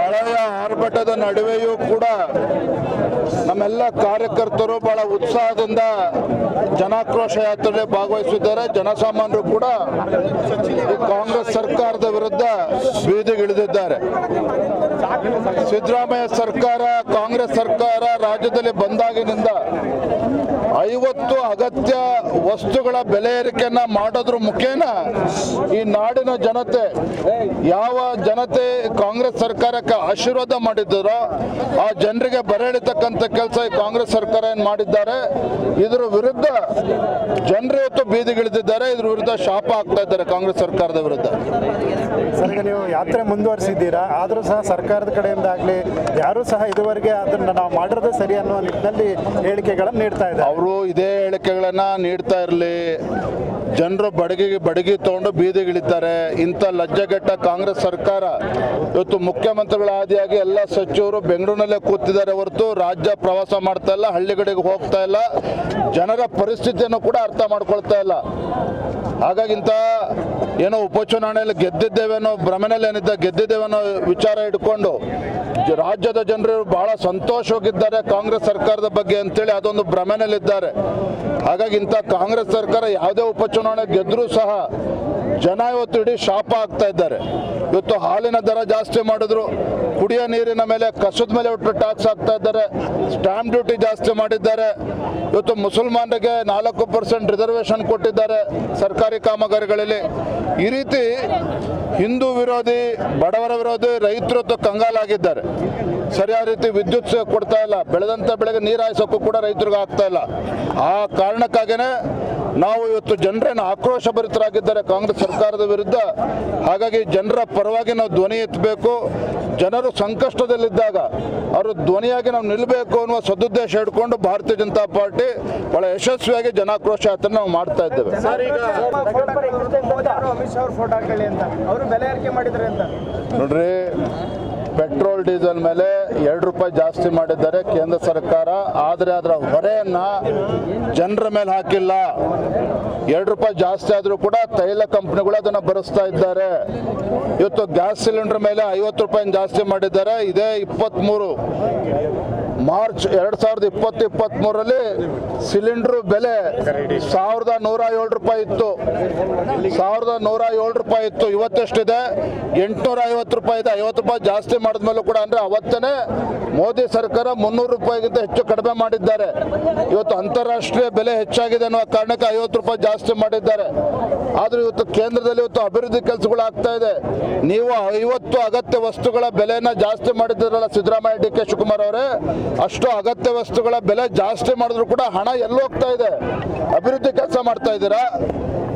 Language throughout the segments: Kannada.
ಮಳೆಯ ಆರ್ಭಟದ ನಡುವೆಯೂ ಕೂಡ ನಮ್ಮೆಲ್ಲ ಕಾರ್ಯಕರ್ತರು ಬಹಳ ಉತ್ಸಾಹದಿಂದ ಜನಾಕ್ರೋಶ ಯಾತ್ರೆ ಭಾಗವಹಿಸಿದ್ದಾರೆ. ಜನಸಾಮಾನ್ಯರು ಕೂಡ ಕಾಂಗ್ರೆಸ್ ಸರ್ಕಾರದ ವಿರುದ್ಧ ಬೀದಿಗಿಳಿದಿದ್ದಾರೆ. ಸಿದ್ದರಾಮಯ್ಯ ಸರ್ಕಾರ, ಕಾಂಗ್ರೆಸ್ ಸರ್ಕಾರ ರಾಜ್ಯದಲ್ಲಿ ಬಂದಾಗಿನಿಂದ ಐವತ್ತು ಅಗತ್ಯ ವಸ್ತುಗಳ ಬೆಲೆ ಏರಿಕೆಯನ್ನ ಮಾಡೋದ್ರ ಮುಖೇನ ಈ ನಾಡಿನ ಜನತೆ, ಯಾವ ಜನತೆ ಕಾಂಗ್ರೆಸ್ ಸರ್ಕಾರಕ್ಕೆ ಆಶೀರ್ವಾದ ಮಾಡಿದ್ದಾರೋ ಆ ಜನರಿಗೆ ಬರೆಳಿತಕ್ಕಂಥ ಕೆಲಸ ಈ ಕಾಂಗ್ರೆಸ್ ಸರ್ಕಾರ ಏನು ಮಾಡಿದ್ದಾರೆ, ಇದರ ವಿರುದ್ಧ ಜನರು ಇವತ್ತು ಬೀದಿಗಿಳಿದಿದ್ದಾರೆ, ಇದ್ರ ವಿರುದ್ಧ ಶಾಪ ಆಗ್ತಾ ಇದ್ದಾರೆ ಕಾಂಗ್ರೆಸ್ ಸರ್ಕಾರದ ವಿರುದ್ಧ. ಸರ್, ಈಗ ನೀವು ಯಾತ್ರೆ ಮುಂದುವರಿಸಿದ್ದೀರಾ? ಆದರೂ ಸಹ ಸರ್ಕಾರದ ಕಡೆಯಿಂದ ಆಗಲಿ ಯಾರೂ ಸಹ ಇದುವರೆಗೆ ಅದನ್ನು ನಾವು ಮಾಡಿರೋದೇ ಸರಿ ಅನ್ನೋ ನಿಟ್ಟಿನಲ್ಲಿ ಹೇಳಿಕೆಗಳನ್ನು ನೀಡ್ತಾ ಇದ್ದಾರೆ. ಅವರು ಇದೇ ಹೇಳಿಕೆಗಳನ್ನು ನೀಡ್ತಾ ಇರಲಿ. ಜನರು ಬಡಗಿಗೆ ಬಡಗಿ ತಗೊಂಡು ಬೀದಿಗಿಳಿತಾರೆ. ಇಂಥ ಲಜ್ಜೆಗೆಟ್ಟ ಕಾಂಗ್ರೆಸ್ ಸರ್ಕಾರ ಇವತ್ತು ಮುಖ್ಯಮಂತ್ರಿಗಳ ಆದಿಯಾಗಿ ಎಲ್ಲ ಸಚಿವರು ಬೆಂಗಳೂರಿನಲ್ಲೇ ಕೂತಿದ್ದಾರೆ ಹೊರತು ರಾಜ್ಯ ಪ್ರವಾಸ ಮಾಡ್ತಾ ಇಲ್ಲ ಹಳ್ಳಿಗಳಿಗೆ ಹೋಗ್ತಾ ಇಲ್ಲ. ಜನರ ಪರಿಸ್ಥಿತಿಯನ್ನು ಕೂಡ ಅರ್ಥ ಮಾಡ್ಕೊಳ್ತಾ ಇಲ್ಲ. ಹಾಗಾಗಿ ಇಂಥ ಏನೋ ಉಪಚುನಾವಣೆಯಲ್ಲಿ ಏನಿದ್ದ ಗೆದ್ದಿದ್ದೇವೇನೋ ವಿಚಾರ ಇಟ್ಕೊಂಡು ರಾಜ್ಯದ ಜನರು ಬಹಳ ಸಂತೋಷವಾಗಿದ್ದಾರೆ ಕಾಂಗ್ರೆಸ್ ಸರ್ಕಾರದ ಬಗ್ಗೆ ಅಂತೇಳಿ ಅದೊಂದು ಭ್ರಮೆನಲ್ಲಿದ್ದಾರೆ. ಹಾಗಾಗಿ ಇಂಥ ಕಾಂಗ್ರೆಸ್ ಸರ್ಕಾರ ಯಾವುದೇ ಉಪಚುನಾವಣೆ ಗೆದ್ದರೂ ಸಹ ಜನ ಇವತ್ತು ಇಡೀ ಶಾಪ ಆಗ್ತಾ ಇದ್ದಾರೆ. ಇವತ್ತು ಹಾಲಿನ ದರ ಜಾಸ್ತಿ ಮಾಡಿದ್ರು, ಕುಡಿಯೋ ನೀರಿನ ಮೇಲೆ ಕಸದ ಮೇಲೆ ಒಟ್ಟು ಟ್ಯಾಕ್ಸ್ ಆಗ್ತಾ ಇದ್ದಾರೆ ಸ್ಟಾಂಪ್ ಡ್ಯೂಟಿ ಜಾಸ್ತಿ ಮಾಡಿದ್ದಾರೆ. ಇವತ್ತು ಮುಸಲ್ಮಾನರಿಗೆ ನಾಲ್ಕು ಪರ್ಸೆಂಟ್ ರಿಸರ್ವೇಷನ್ ಕೊಟ್ಟಿದ್ದಾರೆ ಸರ್ಕಾರಿ ಕಾಮಗಾರಿಗಳಲ್ಲಿ. ಈ ರೀತಿ ಹಿಂದೂ ವಿರೋಧಿ, ಬಡವರ ವಿರೋಧಿ ರೈತರು ಕಂಗಾಲಾಗಿದ್ದಾರೆ. ಸರಿಯಾದ ರೀತಿ ವಿದ್ಯುತ್ ಕೊಡ್ತಾ ಇಲ್ಲ. ಬೆಳೆದಂಥ ಬೆಳೆಗೆ ನೀರು ಹಾಯಿಸೋಕ್ಕೂ ಕೂಡ ರೈತರಿಗೆ ಆಗ್ತಾ ಇಲ್ಲ. ಆ ಕಾರಣಕ್ಕಾಗೇನೆ ನಾವು ಇವತ್ತು ಜನರೇನು ಆಕ್ರೋಶ ಭರಿತರಾಗಿದ್ದಾರೆ ಕಾಂಗ್ರೆಸ್ ಸರ್ಕಾರದ ವಿರುದ್ಧ. ಹಾಗಾಗಿ ಜನರ ಪರವಾಗಿ ನಾವು ಧ್ವನಿ ಎತ್ತಬೇಕು. ಜನರು ಸಂಕಷ್ಟದಲ್ಲಿದ್ದಾಗ ಅವರು ಧ್ವನಿಯಾಗಿ ನಾವು ನಿಲ್ಲಬೇಕು ಅನ್ನುವ ಸದುದ್ದೇಶ ಇಟ್ಕೊಂಡು ಭಾರತೀಯ ಜನತಾ ಪಾರ್ಟಿ ಬಹಳ ಯಶಸ್ವಿಯಾಗಿ ಜನಾಕ್ರೋಶ ಯಾತ್ರೆ ನಾವು ಮಾಡ್ತಾ ಇದ್ದೇವೆ. ನೋಡ್ರಿ ಪೆಟ್ರೋಲ್, ಡೀಸೆಲ್ ಮೇಲೆ ಎರಡು ರೂಪಾಯಿ ಜಾಸ್ತಿ ಮಾಡಿದ್ದಾರೆ ಕೇಂದ್ರ ಸರ್ಕಾರ. ಆದರೆ ಅದರ ಹೊರೆಯನ್ನು ಜನರ ಮೇಲೆ ಹಾಕಿಲ್ಲ. ಎರಡು ರೂಪಾಯಿ ಜಾಸ್ತಿ ಆದರೂ ಕೂಡ ತೈಲ ಕಂಪ್ನಿಗಳು ಅದನ್ನು ಭರಿಸ್ತಾ ಇದ್ದಾರೆ. ಇವತ್ತು ಗ್ಯಾಸ್ ಸಿಲಿಂಡರ್ ಮೇಲೆ ಐವತ್ತು ರೂಪಾಯಿ ಜಾಸ್ತಿ ಮಾಡಿದ್ದಾರೆ. ಇದೇ ಇಪ್ಪತ್ತ್ಮೂರು ಮಾರ್ಚ್ ಎರಡು ಸಾವಿರದ ಇಪ್ಪತ್ತು ಇಪ್ಪತ್ತ್ಮೂರರಲ್ಲಿ ಸಿಲಿಂಡ್ರು ಬೆಲೆ ಸಾವಿರದ ನೂರ ಏಳು ರೂಪಾಯಿ ಇತ್ತು. ಸಾವಿರದ ನೂರ ಏಳು ರೂಪಾಯಿ ಇತ್ತು. ಇವತ್ತೆಷ್ಟಿದೆ. ಎಂಟುನೂರ ಐವತ್ತು ರೂಪಾಯಿ ಇದೆ. ಐವತ್ತು ರೂಪಾಯಿ ಜಾಸ್ತಿ ಮಾಡಿದ್ಮೇಲೂ ಕೂಡ ಅಂದರೆ ಅವತ್ತೇ ಮೋದಿ ಸರ್ಕಾರ ಮುನ್ನೂರು ರೂಪಾಯಿಗಿಂತ ಹೆಚ್ಚು ಕಡಿಮೆ ಮಾಡಿದ್ದಾರೆ. ಇವತ್ತು ಅಂತಾರಾಷ್ಟ್ರೀಯ ಬೆಲೆ ಹೆಚ್ಚಾಗಿದೆ ಅನ್ನುವ ಕಾರಣಕ್ಕೆ ಐವತ್ತು ರೂಪಾಯಿ ಜಾಸ್ತಿ ಮಾಡಿದ್ದಾರೆ. ಆದರೂ ಇವತ್ತು ಕೇಂದ್ರದಲ್ಲಿ ಇವತ್ತು ಅಭಿವೃದ್ಧಿ ಕೆಲಸಗಳು ಆಗ್ತಾ ಇದೆ. ನೀವು ಐವತ್ತು ಅಗತ್ಯ ವಸ್ತುಗಳ ಬೆಲೆನ ಜಾಸ್ತಿ ಮಾಡಿದ್ದೀರಲ್ಲ ಸಿದ್ದರಾಮಯ್ಯ, ಡಿ ಕೆ ಶಿವಕುಮಾರ್ ಅವರೇ. ಅಷ್ಟು ಅಗತ್ಯ ವಸ್ತುಗಳ ಬೆಲೆ ಜಾಸ್ತಿ ಮಾಡಿದ್ರು ಕೂಡ ಹಣ ಎಲ್ಲಿ ಹೋಗ್ತಾ ಇದೆ? ಅಭಿವೃದ್ಧಿ ಕೆಲಸ ಮಾಡ್ತಾ ಇದ್ದೀರಾ?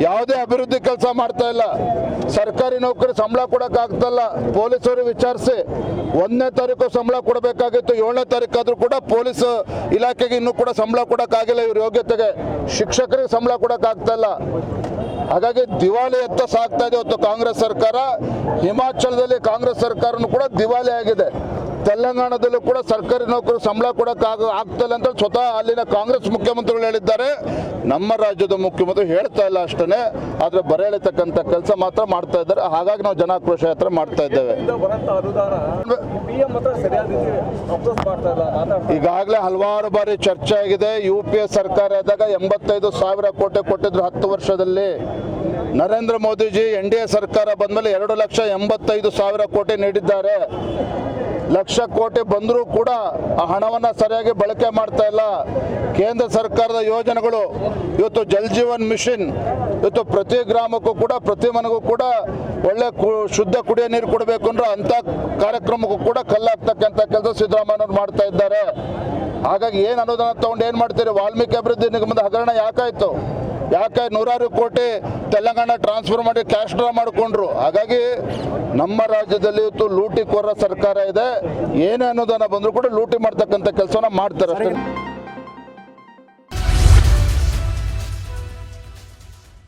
ಯಾವುದೇ ಅಭಿವೃದ್ಧಿ ಕೆಲಸ ಮಾಡ್ತಾ ಇಲ್ಲ. ಸರ್ಕಾರಿ ನೌಕರಿ ಸಂಬಳ ಕೊಡಕ್ ಆಗ್ತಲ್ಲ. ಪೊಲೀಸರು ವಿಚಾರಿಸಿ. ಒಂದನೇ ತಾರೀಕು ಸಂಬಳ ಕೊಡಬೇಕಾಗಿತ್ತು, ಏಳನೇ ತಾರೀಕು ಆದ್ರೂ ಕೂಡ ಪೊಲೀಸ್ ಇಲಾಖೆಗೆ ಇನ್ನೂ ಕೂಡ ಸಂಬಳ ಕೊಡೋಕ್ಕಾಗಿಲ್ಲ ಇವ್ರ ಯೋಗ್ಯತೆಗೆ. ಶಿಕ್ಷಕರಿಗೆ ಸಂಬಳ ಕೊಡಕ್ ಆಗ್ತಾ ಇಲ್ಲ. ಹಾಗಾಗಿ ದಿವಾಳಿಯತ್ತ ಸಾಗ್ತಾ ಇದೆ ಇವತ್ತು ಕಾಂಗ್ರೆಸ್ ಸರ್ಕಾರ. ಹಿಮಾಚಲದಲ್ಲಿ ಕಾಂಗ್ರೆಸ್ ಸರ್ಕಾರನು ಕೂಡ ದಿವಾಲಿ ಆಗಿದೆ. ತೆಲಂಗಾಣದಲ್ಲೂ ಕೂಡ ಸರ್ಕಾರಿ ನೌಕರರು ಸಂಬಳ ಕೊಡಕ್ಕೆ ಆಗ ಆಗ್ತಿಲ್ಲ ಅಂತ ಸ್ವತಃ ಅಲ್ಲಿನ ಕಾಂಗ್ರೆಸ್ ಮುಖ್ಯಮಂತ್ರಿಗಳು ಹೇಳಿದ್ದಾರೆ. ನಮ್ಮ ರಾಜ್ಯದ ಮುಖ್ಯಮಂತ್ರಿ ಹೇಳ್ತಾ ಇಲ್ಲ ಅಷ್ಟೇ ಆದ್ರೆ ಬರೆಯಳಿತಕ್ಕಂಥ ಕೆಲಸ ಮಾತ್ರ ಮಾಡ್ತಾ ಇದ್ದಾರೆ. ಹಾಗಾಗಿ ನಾವು ಜನಾಕ್ರೋಶ ಯಾತ್ರೆ ಮಾಡ್ತಾ ಇದ್ದೇವೆ. ಈಗಾಗಲೇ ಹಲವಾರು ಬಾರಿ ಚರ್ಚೆ ಆಗಿದೆ. ಯು ಪಿ ಎ ಸರ್ಕಾರ ಇದ್ದಾಗ ಎಂಬತ್ತೈದು ಸಾವಿರ ಕೋಟಿ ಕೊಟ್ಟಿದ್ರು ಹತ್ತು ವರ್ಷದಲ್ಲಿ. Narendra Modiji N D A ಸರ್ಕಾರ ಬಂದಮೇಲೆ ಎರಡು ಲಕ್ಷ ಎಂಬತ್ತೈದು ಸಾವಿರ ಕೋಟಿ ನೀಡಿದ್ದಾರೆ. ಲಕ್ಷ ಕೋಟಿ ಬಂದರೂ ಕೂಡ ಆ ಹಣವನ್ನು ಸರಿಯಾಗಿ ಬಳಕೆ ಮಾಡ್ತಾ ಇಲ್ಲ. ಕೇಂದ್ರ ಸರ್ಕಾರದ ಯೋಜನೆಗಳು, ಇವತ್ತು ಜಲ್ ಜೀವನ್ ಮಿಷನ್, ಇವತ್ತು ಪ್ರತಿ ಗ್ರಾಮಕ್ಕೂ ಕೂಡ, ಪ್ರತಿ ಮನೆಗೂ ಕೂಡ ಒಳ್ಳೆ ಶುದ್ಧ ಕುಡಿಯೋ ನೀರು ಕೊಡಬೇಕು ಅಂದ್ರೆ ಅಂಥ ಕಾರ್ಯಕ್ರಮಕ್ಕೂ ಕೂಡ ಕಲ್ಲಾಗ್ತಕ್ಕಂಥ ಕೆಲಸ ಸಿದ್ದರಾಮಯ್ಯವ್ರು ಮಾಡ್ತಾ ಇದ್ದಾರೆ. ಹಾಗಾಗಿ ಏನು ಅನುದಾನ ತಗೊಂಡು ಏನು ಮಾಡ್ತೀರಿ? ವಾಲ್ಮೀಕಿ ಅಭಿವೃದ್ಧಿ ನಿಗಮದ ಹಗರಣ ಯಾಕಾಯ್ತು? ಯಾಕೆ ನೂರಾರು ಕೋಟಿ ತೆಲಂಗಾಣ ಟ್ರಾನ್ಸ್ಫರ್ ಮಾಡಿ ಕ್ಯಾಶ್ ಡ್ರಾ ಮಾಡಿಕೊಂಡ್ರು? ಹಾಗಾಗಿ ನಮ್ಮ ರಾಜ್ಯದಲ್ಲಿ ಇವತ್ತು ಲೂಟಿಕೋರ ಸರ್ಕಾರ ಇದೆ. ಏನೇ ಅನುದಾನ ಬಂದರೂ ಕೂಡ ಲೂಟಿ ಮಾಡ್ತಕ್ಕಂಥ ಕೆಲಸನ ಮಾಡ್ತಾರೆ